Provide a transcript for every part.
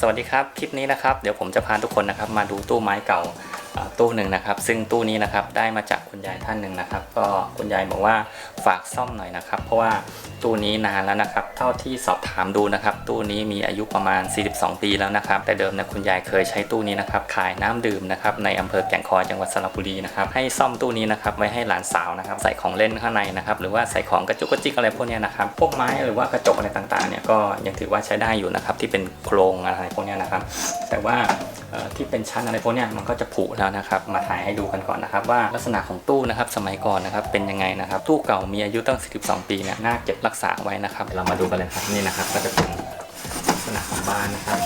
สวัสดีครับ คลิปนี้นะครับ เดี๋ยวผมจะพาทุกคนนะครับ มาดูตู้ไม้เก่า ตู้หนึ่งนะครับ ซึ่งตู้นี้นะครับได้มาจากคุณยายท่านหนึ่งนะครับ ก็คุณยายบอกว่าฝากซ่อมหน่อยนะครับ เพราะว่าตู้นี้นานแล้วนะครับ เท่าที่สอบถามดูนะครับ ตู้นี้มีอายุประมาณ 42 ปีแล้วนะครับ แต่เดิมเนี่ยคุณยายเคยใช้ตู้นี้นะครับ ขายน้ำดื่มนะครับในอำเภอแก่งคอยจังหวัดสระบุรีนะครับ ให้ซ่อมตู้นี้นะครับไว้ให้หลานสาวนะครับ ใส่ของเล่นข้างในนะครับ หรือว่าใส่ของกระจุกกระจิกอะไรพวกนี้นะครับ พวกไม้หรือว่ากระจกอะไรต่างๆเนี่ยก็ยังถือว่าใช้ได้อยู่นะครับที่เป็นโครงอะไรพวกนี้นะครับ แต่ว่าที่เป็นชั้นอะไรพวกเนี้ยมันก็จะผุแล้วนะครับ มาถ่ายให้ดูกันก่อนนะครับ ว่าลักษณะของตู้นะครับสมัยก่อนนะครับเป็นยังไงนะครับ ตู้เก่ามีอายุตั้ง 42 ปีเนี่ยน่าเก็บรักษาไว้นะครับเรามาดูกันเลยครับนี่นะครับ ก็จะเป็นลักษณะของบ้านนะครับ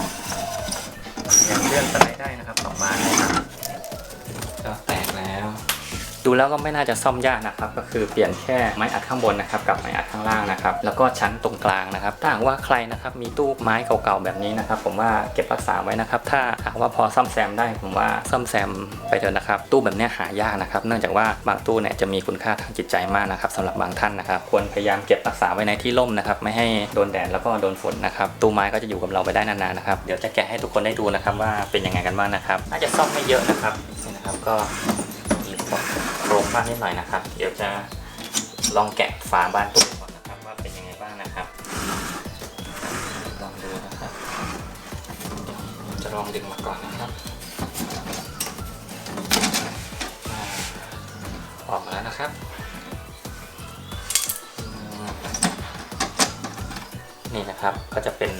ดูแล้วก็ไม่น่าจะซ่อมยากนะครับ ก็คือเปลี่ยนแค่ไม้อัดข้างบนนะครับกับไม้อัดข้างล่างนะครับแล้วก็ชั้นตรงกลางนะครับ ถ้าหากว่าใครนะครับมีตู้ไม้เก่าๆแบบนี้นะครับ ผมว่าเก็บรักษาไว้นะครับ ถ้าหากว่าพอซ่อมแซมได้ผมว่าซ่อมแซมไปเถอะนะครับ ตู้แบบนี้หายากนะครับ เนื่องจากว่าบางตู้เนี่ยจะมีคุณค่าทางจิตใจมากนะครับสำหรับบางท่านนะครับ ควรพยายามเก็บรักษาไว้ในที่ร่มนะครับ ไม่ให้โดนแดดแล้วก็โดนฝนนะครับ ตู้ไม้ก็จะอยู่กับเราไปได้นานๆนะครับ เดี๋ยวจะแกะให้ทุกคนได้ดูนะครับว่าเป็นยังไงกันบ้างนะครับ น่าจะซ่อมไม่เยอะนะครับนี่นะครับก็ โครงบ้างนิดหน่อยนะครับ เดี๋ยวจะลองแกะฝาบ้านตู้ก่อนนะครับ ว่าเป็นยังไงบ้างนะครับ ลองดูนะครับ จะลองดึงมาก่อนนะครับ ออกมาแล้วนะครับนี่นะครับก็จะเป็น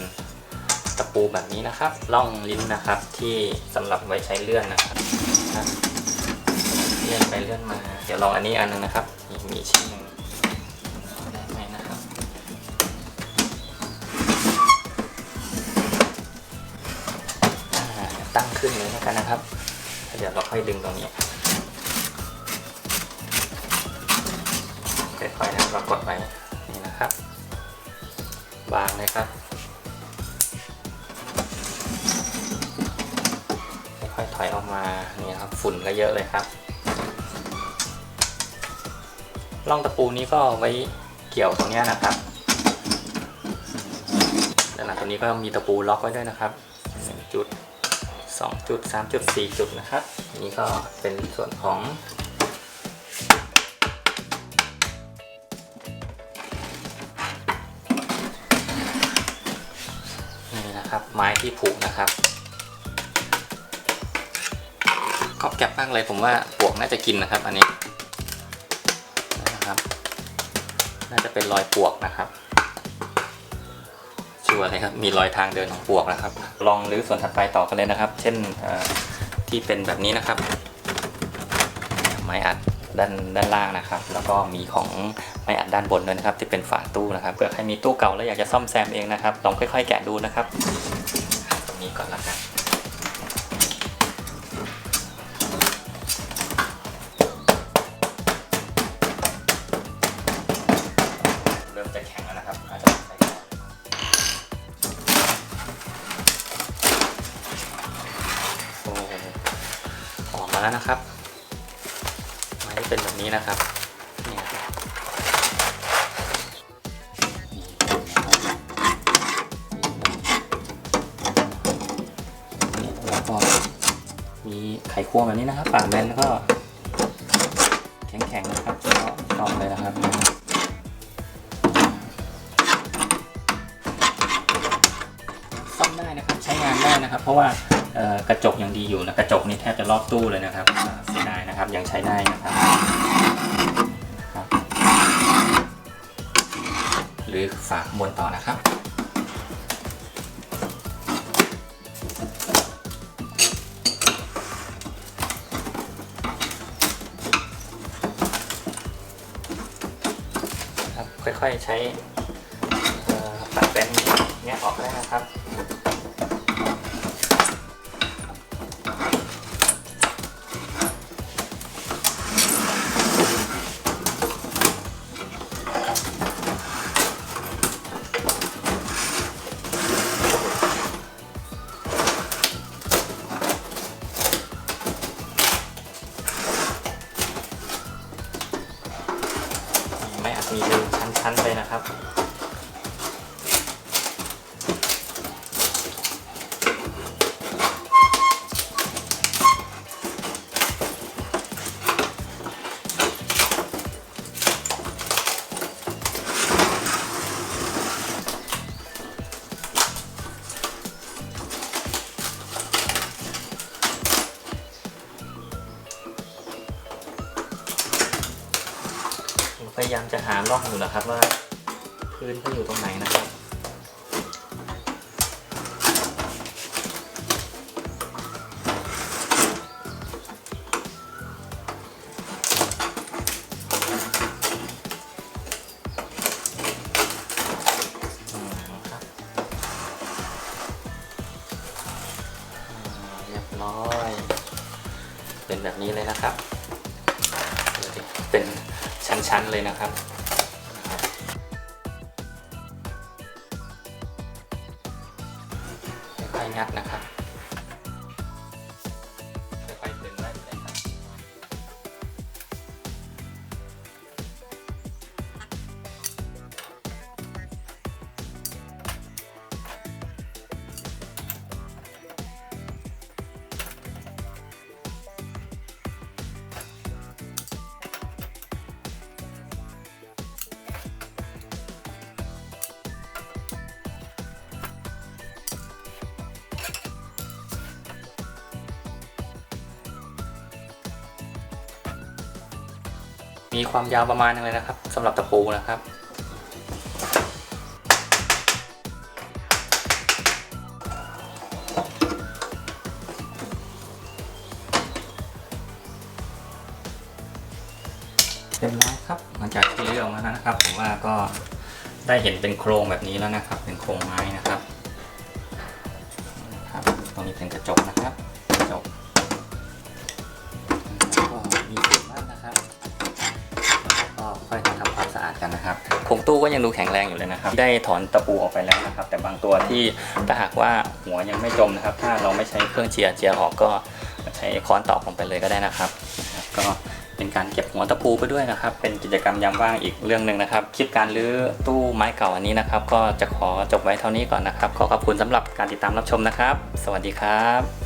ตะปูแบบนี้นะครับล่องลิ้นนะครับที่สำหรับไว้ใช้เลื่อนนะครับ ลื่อนไปเลื่อนมา เดี๋ยวลองอันนี้อันนึงนะครับมีมีชิ้นหนึ่งได้ไหมนะครับ ตั้งขึ้นเลยแล้วกันนะครับ เดี๋ยวเราค่อยดึงตรงนี้ค่อยๆนะเรากดไปนี่นะครับวางเลยครับค่อยๆถอยออกมานี่ครับฝุ่นก็เยอะเลยครับ ร่องตะปูนี้ก็ไว้เกี่ยวตรงนี้นะครับด้านหลังตรงนี้ก็มีตะปูล็อกไว้ด้วยนะครับ1จุด2จุด3จุด4จุดนะครับ นี้ก็เป็นส่วนของนี่นะครับไม้ที่ผุนะครับขอบแก็บมากเลยผมว่าปวกน่าจะกินนะครับ อันนี้ นะครับ น่าจะเป็นรอยปวกนะครับชัวร์เลยครับมีรอยทางเดินของปวกนะครับ ลองรื้อส่วนถัดไปต่อกันเลยนะครับ เช่นที่เป็นแบบนี้นะครับ ไม้อัดด้านด้านล่างนะครับ แล้วก็มีของไม้อัดด้านบนด้วยนะครับ ที่เป็นฝาตู้นะครับเผื่อใครมีตู้เก่าแล้วอยากจะซ่อมแซมเองนะครับลองค่อย ๆ แกะดูนะครับตรงนี้ก่อนละกัน แล้วนะครับไม้เป็นแบบนี้นะครับนี่ครับแล้วก็มีไขควงแบบนี้นะครับปากแบนแล้วก็ แข็งๆนะครับก็ตองเลยนะครับซ่อมได้นะครับใช้งานได้นะครับ เพราะว่า กระจกยังดีอยู่นะกระจกนี่แทบจะรอบตู้เลยนะครับเสียดายนะครับยังใช้ได้นะครับหรือฝากบนต่อนะครับค่อยๆใช้ปัดเป็นแงะออกได้นะครับ มีเป็นชั้นๆไปนะครับ พยายามจะหาร่องอยู่นะครับว่า พื้นเขาอยู่ตรงไหนนะครับเรียบร้อยเป็นแบบนี้เลยนะครับ เป็นชั้น ๆ เลยนะครับ ค่อยงัดนะครับ มีความยาวประมาณนึงเลยนะครับสำหรับตะปูนะครับ เรียบร้อยครับ หลังจากที่เลือกมาแล้วนะครับ ผมว่าก็ได้เห็นเป็นโครงแบบนี้แล้วนะครับ เป็นโครงไม้นะครับ กันนะครับโครงตู้ก็ยังดูแข็งแรงอยู่เลยนะครับ ได้ถอนตะปูออกไปแล้วนะครับ แต่บางตัวที่ถ้าหากว่าหัวยังไม่จมนะครับ ถ้าเราไม่ใช้เครื่องเจียร์เจียร์ออกก็ใช้ค้อนตอกลงไปเลยก็ได้นะครับ ก็เป็นการเก็บหัวตะปูไปด้วยนะครับ เป็นกิจกรรมยามว่างอีกเรื่องหนึ่งนะครับ คลิปการรื้อตู้ไม้เก่าอันนี้นะครับ ก็จะขอจบไว้เท่านี้ก่อนนะครับ ขอขอบคุณสำหรับการติดตามรับชมนะครับ สวัสดีครับ